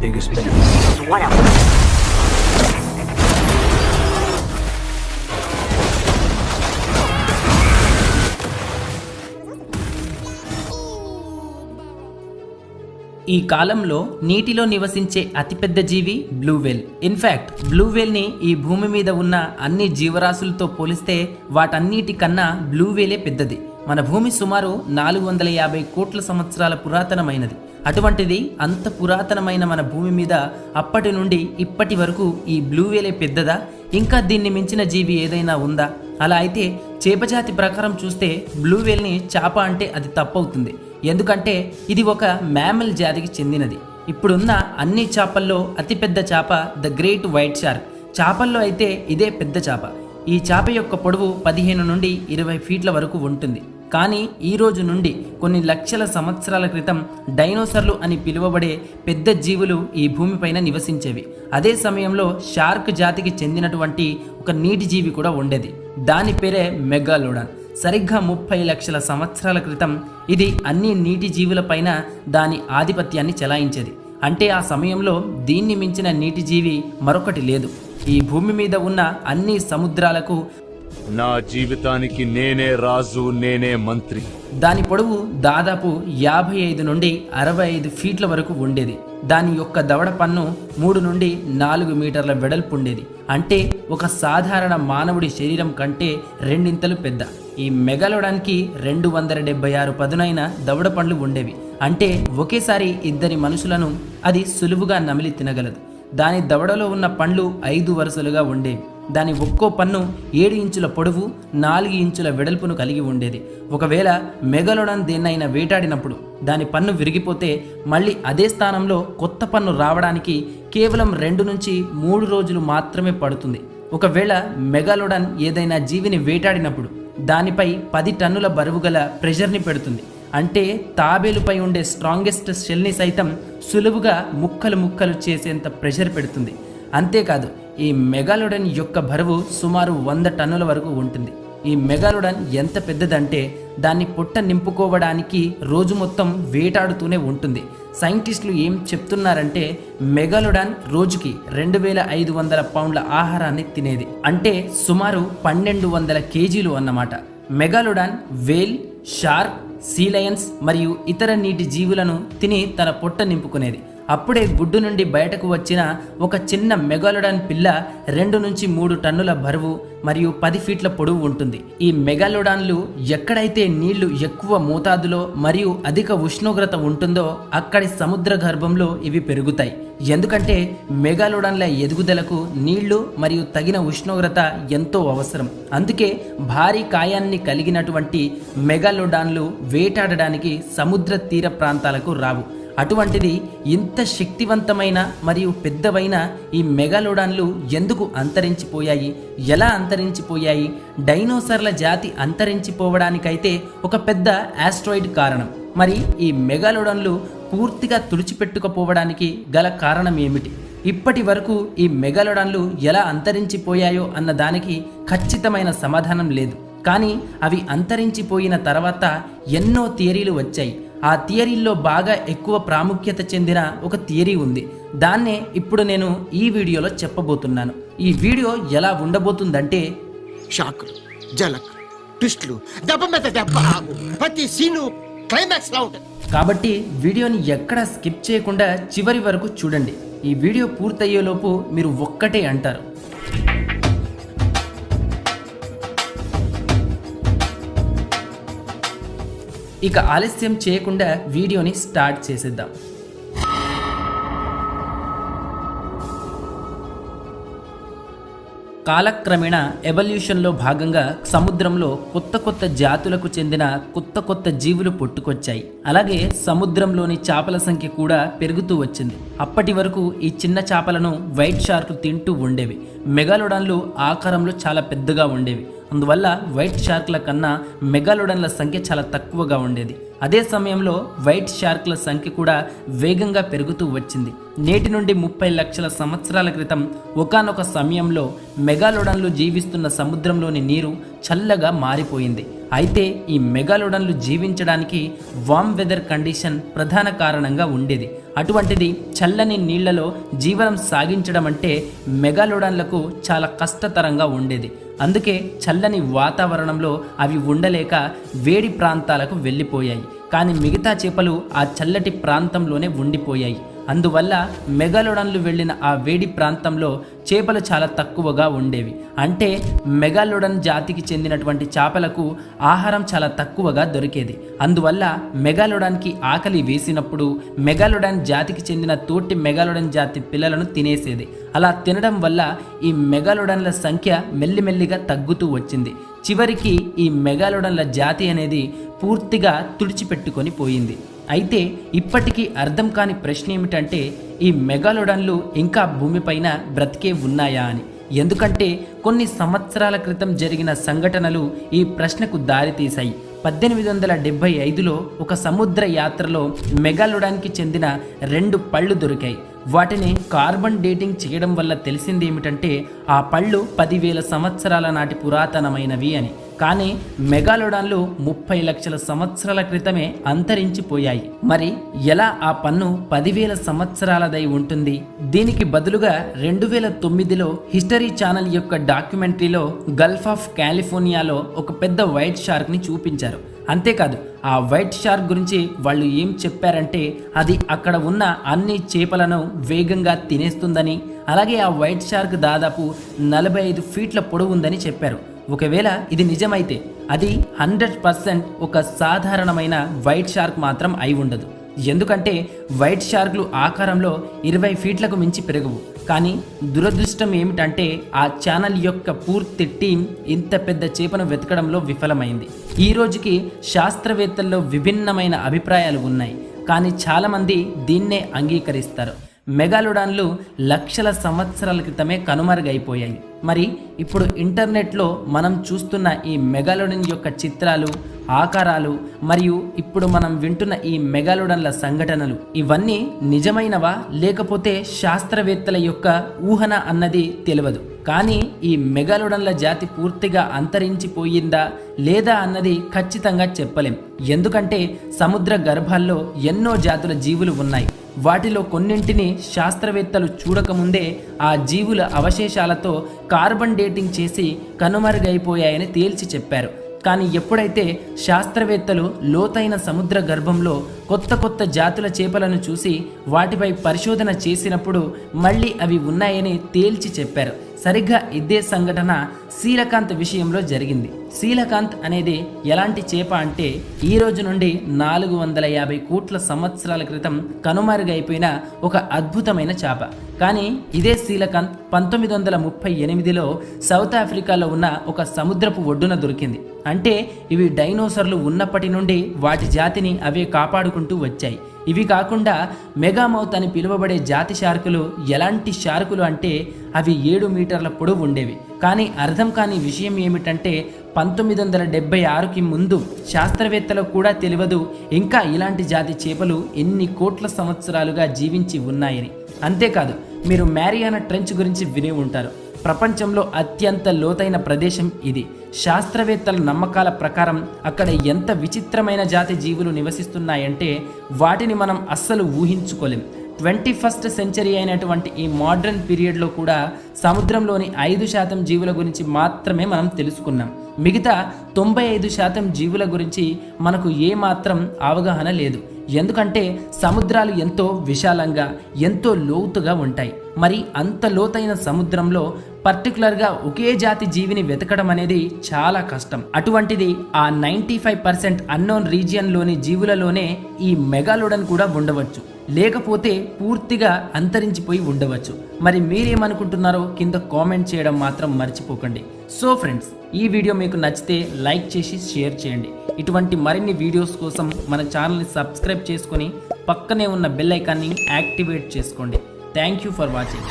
biggest bet. What else? ఈ కాలంలో నీటిలో నివసించే అతిపెద్ద జీవి బ్లూవేల్ ఇన్ఫ్యాక్ట్ బ్లూవేల్ని ఈ భూమి మీద ఉన్న అన్ని జీవరాశులతో పోలిస్తే వాటన్నిటికన్నా బ్లూవేలే పెద్దది మన భూమి సుమారు నాలుగు వందల యాభై కోట్ల సంవత్సరాల పురాతనమైనది. అటువంటిది అంత పురాతనమైన మన భూమి మీద అప్పటి నుండి ఇప్పటి వరకు ఈ బ్లూ వేలే పెద్దదా? ఇంకా దీన్ని మించిన జీవి ఏదైనా ఉందా? అలా అయితే చేపజాతి ప్రకారం చూస్తే బ్లూ వేల్ని చేప అంటే అది తప్పవుతుంది. ఎందుకంటే ఇది ఒక మ్యామల్ జాతికి చెందినది. ఇప్పుడున్న అన్ని చేపల్లో అతిపెద్ద చేప ద గ్రేట్ వైట్ షార్క్. చేపల్లో అయితే ఇదే పెద్ద చేప. ఈ చేప యొక్క పొడవు పదిహేను నుండి ఇరవై ఫీట్ల వరకు ఉంటుంది. కానీ ఈ రోజు నుండి కొన్ని లక్షల సంవత్సరాల క్రితం డైనోసర్లు అని పిలువబడే పెద్ద జీవులు ఈ భూమిపైన నివసించేవి. అదే సమయంలో షార్క్ జాతికి చెందినటువంటి ఒక నీటి జీవి కూడా ఉండేది. దాని పేరే మెగాలోడాన్. సరిగ్గా ముప్పై లక్షల సంవత్సరాల క్రితం ఇది అన్ని నీటి జీవులపైన దాని ఆధిపత్యాన్ని చెలాయించేది. అంటే ఆ సమయంలో దీన్ని మించిన నీటి జీవి మరొకటి లేదు. ఈ భూమి మీద ఉన్న అన్ని సముద్రాలకు నా జీవితానికి నేనే రాజు నేనే మంత్రి. దాని పొడవు దాదాపు యాభై ఐదు నుండి అరవై ఐదు ఫీట్ల వరకు ఉండేది. దాని యొక్క దవడ పన్ను మూడు నుండి నాలుగు మీటర్ల వెడల్పు ఉండేది. అంటే ఒక సాధారణ మానవుడి శరీరం కంటే రెండింతలు పెద్ద. ఈ మెగలోడానికి రెండు వందల డెబ్బై ఆరు పదునైన దవడ పండ్లు ఉండేవి. అంటే ఒకేసారి ఇద్దరి మనుషులను అది సులువుగా నమిలి తినగలదు. దాని దవడలో ఉన్న పండ్లు ఐదు వరుసలుగా ఉండేవి. దాని ఒక్కో పన్ను ఏడు ఇంచుల పొడవు నాలుగు ఇంచుల వెడల్పును కలిగి ఉండేది. ఒకవేళ మెగలోడన్ దేన్నైనా వేటాడినప్పుడు దాని పన్ను విరిగిపోతే మళ్ళీ అదే స్థానంలో కొత్త పన్ను రావడానికి కేవలం రెండు నుంచి మూడు రోజులు మాత్రమే పడుతుంది. ఒకవేళ మెగాలోడన్ ఏదైనా జీవిని వేటాడినప్పుడు దానిపై పది టన్నుల బరువు గల ప్రెషర్ని పెడుతుంది. అంటే తాబేలుపై ఉండే స్ట్రాంగెస్ట్ షెల్ని సైతం సులువుగా ముక్కలు ముక్కలు చేసేంత ప్రెషర్ పెడుతుంది. అంతేకాదు ఈ మెగాలోడన్ యొక్క బరువు సుమారు వంద టన్నుల వరకు ఉంటుంది. ఈ మెగాలోడన్ ఎంత పెద్దదంటే దాన్ని పుట్ట నింపుకోవడానికి రోజు మొత్తం వేటాడుతూనే ఉంటుంది. సైంటిస్టులు ఏం చెప్తున్నారంటే మెగాలోడాన్ రోజుకి రెండు వేల ఐదు వందల పౌండ్ల ఆహారాన్ని తినేది. అంటే సుమారు పన్నెండు వందల కేజీలు అన్నమాట. మెగాలోడాన్ వేల్ షార్క్ సీలయన్స్ మరియు ఇతర నీటి జీవులను తిని తన పొట్ట నింపుకునేది. అప్పుడే గుడ్డు నుండి బయటకు వచ్చిన ఒక చిన్న మెగాలోడాన్ పిల్ల రెండు నుంచి మూడు టన్నుల బరువు మరియు పది ఫీట్ల పొడవు ఉంటుంది. ఈ మెగాలోడాన్లు ఎక్కడైతే నీళ్ళు ఎక్కువ మోతాదులో మరియు అధిక ఉష్ణోగ్రత ఉంటుందో అక్కడి సముద్ర గర్భంలో ఇవి పెరుగుతాయి. ఎందుకంటే మెగాలుడాన్ల ఎదుగుదలకు నీళ్ళు మరియు తగిన ఉష్ణోగ్రత ఎంతో అవసరం. అందుకే భారీ కాయాన్ని కలిగినటువంటి మెగాలోడాన్లు వేటాడడానికి సముద్ర తీర ప్రాంతాలకు రావు. అటువంటిది ఇంత శక్తివంతమైన మరియు పెద్దవైన ఈ మెగాలోడాన్లు ఎందుకు అంతరించిపోయాయి? ఎలా అంతరించిపోయాయి? డైనోసర్ల జాతి అంతరించిపోవడానికైతే ఒక పెద్ద ఆస్ట్రాయిడ్ కారణం. మరి ఈ మెగాలోడాన్లు పూర్తిగా తుడిచిపెట్టుకుపోవడానికి గల కారణం ఏమిటి? ఇప్పటి వరకు ఈ మెగాలోడాన్లు ఎలా అంతరించిపోయాయో అన్న దానికి ఖచ్చితమైన సమాధానం లేదు. కానీ అవి అంతరించిపోయిన తర్వాత ఎన్నో థియరీలు వచ్చాయి. ఆ థియరీల్లో బాగా ఎక్కువ ప్రాముఖ్యత చెందిన ఒక థియరీ ఉంది. దాన్నే ఇప్పుడు నేను ఈ వీడియోలో చెప్పబోతున్నాను. ఈ వీడియో ఎలా ఉండబోతుందంటే షాకులు జలకులు ట్విస్టులు దెబ్బ మీద దెబ్బ ప్రతి సీను క్లైమాక్స్ లా ఉంటుంది కాబట్టి వీడియోని ఎక్కడా స్కిప్ చేయకుండా చివరి వరకు చూడండి. ఈ వీడియో పూర్తయ్యేలోపు మీరు ఒక్కటే అంటారు. ఇక ఆలస్యం చేయకుండా వీడియోని స్టార్ట్ చేసేద్దాం. కాలక్రమేణా ఎవల్యూషన్లో భాగంగా సముద్రంలో కొత్త కొత్త జాతులకు చెందిన కొత్త కొత్త జీవులు పుట్టుకొచ్చాయి. అలాగే సముద్రంలోని చేపల సంఖ్య కూడా పెరుగుతూ వచ్చింది. అప్పటి వరకు ఈ చిన్న చేపలను వైట్ షార్క్ తింటూ ఉండేవి. మెగాలోడాన్లు ఆకారంలో చాలా పెద్దగా ఉండేవి. అందువల్ల వైట్ షార్క్ల కన్నా మెగాలోడన్ల సంఖ్య చాలా తక్కువగా ఉండేది. అదే సమయంలో వైట్ షార్క్ల సంఖ్య కూడా వేగంగా పెరుగుతూ వచ్చింది. నేటి నుండి ముప్పై లక్షల సంవత్సరాల క్రితం ఒకానొక సమయంలో మెగాలోడన్లు జీవిస్తున్న సముద్రంలోని నీరు చల్లగా మారిపోయింది. అయితే ఈ మెగాలోడన్లు జీవించడానికి వామ్ వెదర్ కండిషన్ ప్రధాన కారణంగా ఉండేది. అటువంటిది చల్లని నీళ్ళలో జీవనం సాగించడం అంటే మెగాలోడన్లకు చాలా కష్టతరంగా ఉండేది. అందుకే చల్లని వాతావరణంలో అవి ఉండలేక వేడి ప్రాంతాలకు వెళ్ళిపోయాయి. కానీ మిగతా చేపలు ఆ చల్లటి ప్రాంతంలోనే ఉండిపోయాయి. అందువల్ల మెగాలోడన్లు వెళ్ళిన ఆ వేడి ప్రాంతంలో చేపలు చాలా తక్కువగా ఉండేవి. అంటే మెగాలోడన్ జాతికి చెందినటువంటి చేపలకు ఆహారం చాలా తక్కువగా దొరికేది. అందువల్ల మెగాలోడన్కి ఆకలి వేసినప్పుడు మెగాలోడాన్ జాతికి చెందిన తోటి మెగాలోడన్ జాతి పిల్లలను తినేసేది. అలా తినడం వల్ల ఈ మెగాలోడన్ల సంఖ్య మెల్లిమెల్లిగా తగ్గుతూ వచ్చింది. చివరికి ఈ మెగాలోడన్ల జాతి అనేది పూర్తిగా తుడిచిపెట్టుకొని పోయింది. అయితే ఇప్పటికీ అర్థం కాని ప్రశ్న ఏమిటంటే ఈ మెగాలోడన్లు ఇంకా భూమిపైన బ్రతికే ఉన్నాయా అని. ఎందుకంటే కొన్ని సంవత్సరాల క్రితం జరిగిన సంఘటనలు ఈ ప్రశ్నకు దారితీశాయి. పద్దెనిమిది వందల డెబ్బై ఐదులో ఒక సముద్ర యాత్రలో మెగాలుడానికి చెందిన రెండు పళ్ళు దొరికాయి. వాటిని కార్బన్ డేటింగ్ చేయడం వల్ల తెలిసింది ఏమిటంటే ఆ పళ్ళు పదివేల సంవత్సరాల నాటి పురాతనమైనవి అని. కానీ మెగాలోడాన్లు ముప్పై లక్షల సంవత్సరాల క్రితమే అంతరించిపోయాయి. మరి ఎలా ఆ పన్ను పదివేల సంవత్సరాలదై ఉంటుంది? దీనికి బదులుగా రెండు వేల తొమ్మిదిలో హిస్టరీ ఛానల్ యొక్క డాక్యుమెంటరీలో గల్ఫ్ ఆఫ్ కాలిఫోర్నియాలో ఒక పెద్ద వైట్ షార్క్ని చూపించారు. అంతేకాదు ఆ వైట్ షార్క్ గురించి వాళ్ళు ఏం చెప్పారంటే అది అక్కడ ఉన్న అన్ని చేపలను వేగంగా తినేస్తుందని అలాగే ఆ వైట్ షార్క్ దాదాపు నలభై ఐదు ఫీట్ల పొడవు ఉందని చెప్పారు. ఒకవేళ ఇది నిజమైతే అది హండ్రెడ్ పర్సెంట్ ఒక సాధారణమైన వైట్ షార్క్ మాత్రం అయి ఉండదు. ఎందుకంటే వైట్ షార్క్లు ఆకారంలో ఇరవై ఫీట్లకు మించి పెరగవు. కానీ దురదృష్టం ఏమిటంటే ఆ ఛానల్ యొక్క పూర్తి టీం ఇంత పెద్ద చేపను వెతకడంలో విఫలమైంది. ఈ రోజుకి శాస్త్రవేత్తల్లో విభిన్నమైన అభిప్రాయాలు ఉన్నాయి. కానీ చాలామంది దీన్నే అంగీకరిస్తారు. మెగాలుడాన్లు లక్షల సంవత్సరాల క్రితమే కనుమరుగైపోయాయి. మరి ఇప్పుడు ఇంటర్నెట్లో మనం చూస్తున్న ఈ మెగాలోడన్ యొక్క చిత్రాలు ఆకారాలు మరియు ఇప్పుడు మనం వింటున్న ఈ మెగాలోడన్ల సంఘటనలు ఇవన్నీ నిజమైనవా? లేకపోతే శాస్త్రవేత్తల యొక్క ఊహన అన్నది తెలియదు. కానీ ఈ మెగాలుడన్ల జాతి పూర్తిగా అంతరించిపోయిందా లేదా అన్నది ఖచ్చితంగా చెప్పలేం. ఎందుకంటే సముద్ర గర్భాల్లో ఎన్నో జాతుల జీవులు ఉన్నాయి. వాటిలో కొన్నింటిని శాస్త్రవేత్తలు చూడకముందే ఆ జీవుల అవశేషాలతో కార్బన్ డేటింగ్ చేసి కనుమరుగైపోయాయని తేల్చి చెప్పారు. కానీ ఎప్పుడైతే శాస్త్రవేత్తలు లోతైన సముద్ర గర్భంలో కొత్త కొత్త జాతుల చేపలను చూసి వాటిపై పరిశోధన చేసినప్పుడు మళ్ళీ అవి ఉన్నాయని తేల్చి చెప్పారు. సరిగ్గా ఇదే సంఘటన శీలకాంత్ విషయంలో జరిగింది. శీలకాంత్ అనేది ఎలాంటి చేప అంటే ఈ రోజు నుండి నాలుగు వందల యాభై కోట్ల సంవత్సరాల క్రితం కనుమరుగైపోయిన ఒక అద్భుతమైన చేప. కానీ ఇదే శీలకాంత్ పంతొమ్మిది వందల ముప్పై ఎనిమిదిలో సౌత్ ఆఫ్రికాలో ఉన్న ఒక సముద్రపు ఒడ్డున దొరికింది. అంటే ఇవి డైనోసర్లు ఉన్నప్పటి నుండి వాటి జాతిని అవే కాపాడుకుంటూ వచ్చాయి. ఇవి కాకుండా మెగామౌత్ అని పిలువబడే జాతి షార్కులు ఎలాంటి షార్కులు అంటే అవి ఏడు మీటర్ల పొడవు ఉండేవి. కానీ అర్థం కాని విషయం ఏమిటంటే పంతొమ్మిది వందల డెబ్బై ఆరుకి ముందు శాస్త్రవేత్తలకు కూడా తెలియదు ఇంకా ఇలాంటి జాతి చేపలు ఎన్ని కోట్ల సంవత్సరాలుగా జీవించి ఉన్నాయని. అంతేకాదు మీరు మ్యారియానా ట్రెంచ్ గురించి విని ఉంటారు. ప్రపంచంలో అత్యంత లోతైన ప్రదేశం ఇది. శాస్త్రవేత్తల నమ్మకాల ప్రకారం అక్కడ ఎంత విచిత్రమైన జాతి జీవులు నివసిస్తున్నాయంటే వాటిని మనం అస్సలు ఊహించుకోలేం. ట్వంటీ ఫస్ట్ సెంచరీ అయినటువంటి ఈ మోడ్రన్ పీరియడ్లో కూడా సముద్రంలోని ఐదు శాతం జీవుల గురించి మాత్రమే మనం తెలుసుకున్నాం. మిగతా తొంభై ఐదు శాతం జీవుల గురించి మనకు ఏమాత్రం అవగాహన లేదు. ఎందుకంటే సముద్రాలు ఎంతో విశాలంగా ఎంతో లోతుగా ఉంటాయి. మరి అంత లోతైన సముద్రంలో పర్టికులర్గా ఒకే జాతి జీవిని వెతకడం అనేది చాలా కష్టం. అటువంటిది ఆ నైంటీ ఫైవ్ పర్సెంట్ అన్నోన్ రీజియన్లోని జీవులలోనే ఈ మెగాలోడన్ కూడా ఉండవచ్చు. లేకపోతే పూర్తిగా అంతరించిపోయి ఉండవచ్చు. మరి మీరేమనుకుంటున్నారో కింద కామెంట్ చేయడం మాత్రం మర్చిపోకండి. సో ఫ్రెండ్స్ ఈ వీడియో మీకు నచ్చితే లైక్ చేసి షేర్ చేయండి. ఇటువంటి మరిన్ని వీడియోస్ కోసం మన ఛానల్ని సబ్స్క్రైబ్ చేసుకొని పక్కనే ఉన్న బెల్ ఐకాన్ని యాక్టివేట్ చేసుకోండి. Thank you for watching.